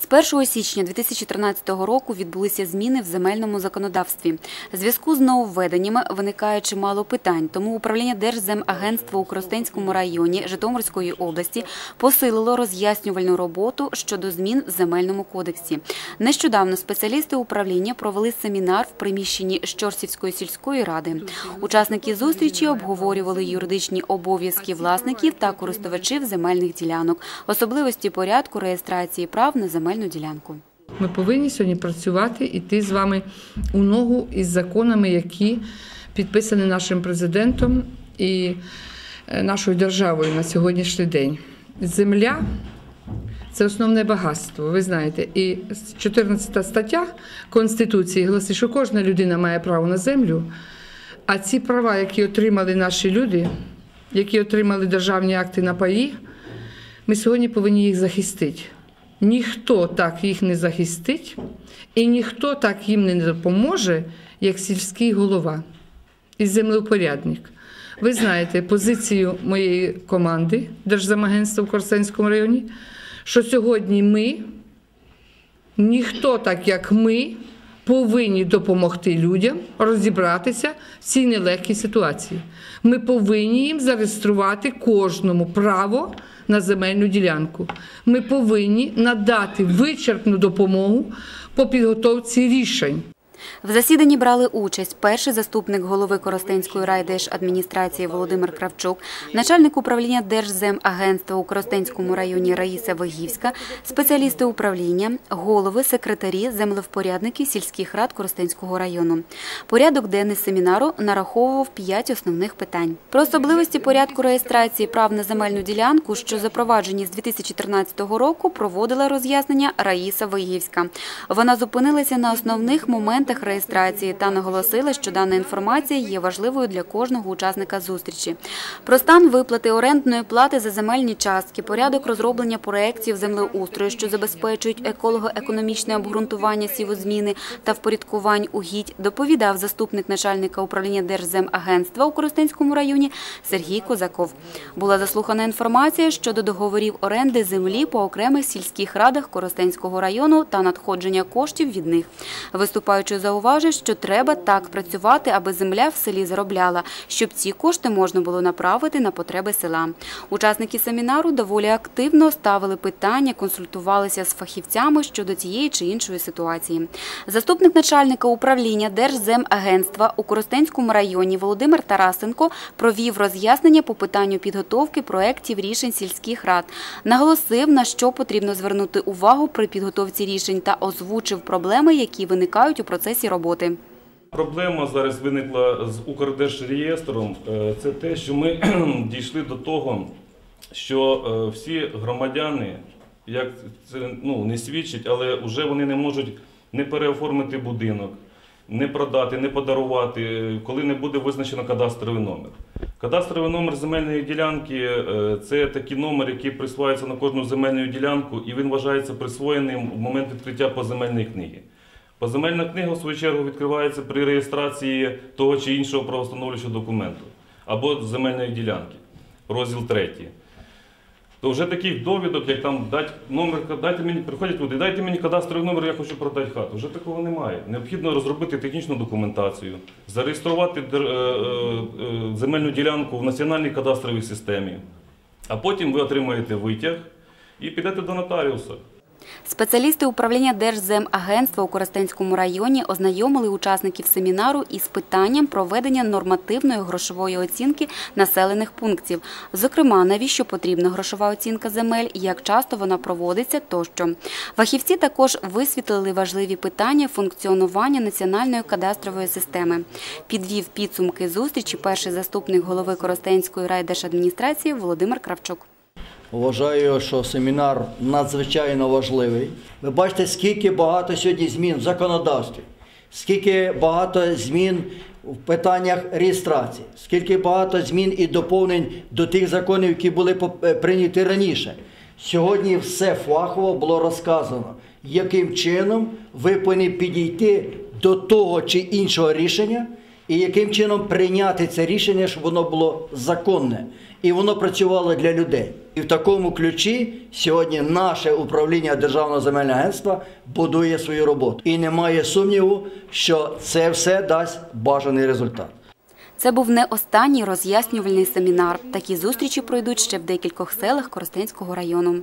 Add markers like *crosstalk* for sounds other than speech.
З 1 січня 2013 року відбулися зміни в земельному законодавстві. Зв'язку з нововведеннями виникає чимало питань, тому управління Держземагентства у Коростенському районі Житомирської області посилило роз'яснювальну роботу щодо змін в земельному кодексі. Нещодавно спеціалісти управління провели семінар в приміщенні Щорсівської сільської ради. Учасники зустрічі обговорювали юридичні обов'язки власників та користувачів земельних ділянок, особливості порядку реєстрації прав на земельну ділянку. Ми повинні сьогодні працювати, іти з вами у ногу із законами, які підписані нашим президентом і е, нашою державою на сьогоднішній день. Земля це основне багатство, ви знаєте. І 14 стаття Конституції гласить, що кожна людина має право на землю. А ці права, які отримали наші люди, які отримали державні акти на паї, ми сьогодні повинні їх захистити. Ніхто так їх не захистить, і ніхто так їм не допоможе, як сільський голова і землеупорядник. Ви знаєте позицію моєї команди Держзамагентства в Корсенському районі, що сьогодні ми, ніхто так як ми, повинні допомогти людям розібратися в цій нелегкій ситуації. Ми повинні їм зареєструвати кожному право на земельну ділянку. Ми повинні надати вичерпну допомогу по підготовці рішень. В засіданні брали участь перший заступник голови Коростенської райдержадміністрації Володимир Кравчук, начальник управління Держземагентства у Коростенському районі Раїса Вагівська, спеціалісти управління, голови, секретарі, землевпорядники сільських рад Коростенського району. Порядок денний семінару нараховував п'ять основних питань. Про особливості порядку реєстрації прав на земельну ділянку, що запроваджені з 2013 року, проводила роз'яснення Раїса Вагівська. Вона зупинилася на основних моментах реєстрації та наголосила, що дана інформація є важливою для кожного учасника зустрічі. Про стан виплати орендної плати за земельні частки, порядок розроблення проєктів землеустрою, що забезпечують еколого-економічне обґрунтування сівозміни та впорядкувань угідь, доповідав заступник начальника управління Держземагентства у Коростенському районі Сергій Козаков. Була заслухана інформація щодо договорів оренди землі по окремих сільських радах Коростенського району та надходження коштів від них. Виступаючи зауважив, що треба так працювати, аби земля в селі заробляла, щоб ці кошти можна було направити на потреби села. Учасники семінару доволі активно ставили питання, консультувалися з фахівцями щодо цієї чи іншої ситуації. Заступник начальника управління Держземагентства у Коростенському районі Володимир Тарасенко провів роз'яснення по питанню підготовки проєктів рішень сільських рад, наголосив, на що потрібно звернути увагу при підготовці рішень та озвучив проблеми, які виникають у процесі роботи. Проблема зараз виникла з Укрдержреєстром. Е, Це те, що ми *clears throat* дійшли до того, що е, всі громадяни, як це ну, не свідчить, але вже вони не можуть не переоформити будинок, не продати, не подарувати, е, коли не буде визначено кадастровий номер. Кадастровий номер земельної ділянки це такий номер, який присвається на кожну земельну ділянку, і він вважається присвоєним в момент відкриття поземельної книги. Поземельна книга, в свою чергу, відкривається при реєстрації того чи іншого правостановлюючого документу або земельної ділянки, розділ 3. То вже таких довідок, як там дати номер, дайте мені, приходять люди, дайте мені кадастровий номер, я хочу продати хату. Вже такого немає. Необхідно розробити технічну документацію, зареєструвати е, е, е, земельну ділянку в національній кадастровій системі, а потім ви отримаєте витяг і підете до нотаріуса. Спеціалісти управління Держземагентства у Коростенському районі ознайомили учасників семінару із питанням проведення нормативної грошової оцінки населених пунктів. Зокрема, навіщо потрібна грошова оцінка земель, як часто вона проводиться тощо. Фахівці також висвітлили важливі питання функціонування національної кадастрової системи. Підвів підсумки зустрічі перший заступник голови Коростенської райдержадміністрації Володимир Кравчук. Вважаю, що семінар надзвичайно важливий. Ви бачите, скільки багато сьогодні змін в законодавстві, скільки багато змін в питаннях реєстрації, скільки багато змін і доповнень до тих законів, які були е, прийняті раніше. Сьогодні все фахово було розказано, яким чином ви повинні підійти до того чи іншого рішення, і яким чином прийняти це рішення, щоб воно було законне і воно працювало для людей. І в такому ключі сьогодні наше управління Державного земельного агентства будує свою роботу. І немає сумніву, що це все дасть бажаний результат. Це був не останній роз'яснювальний семінар. Такі зустрічі пройдуть ще в декількох селах Коростенського району.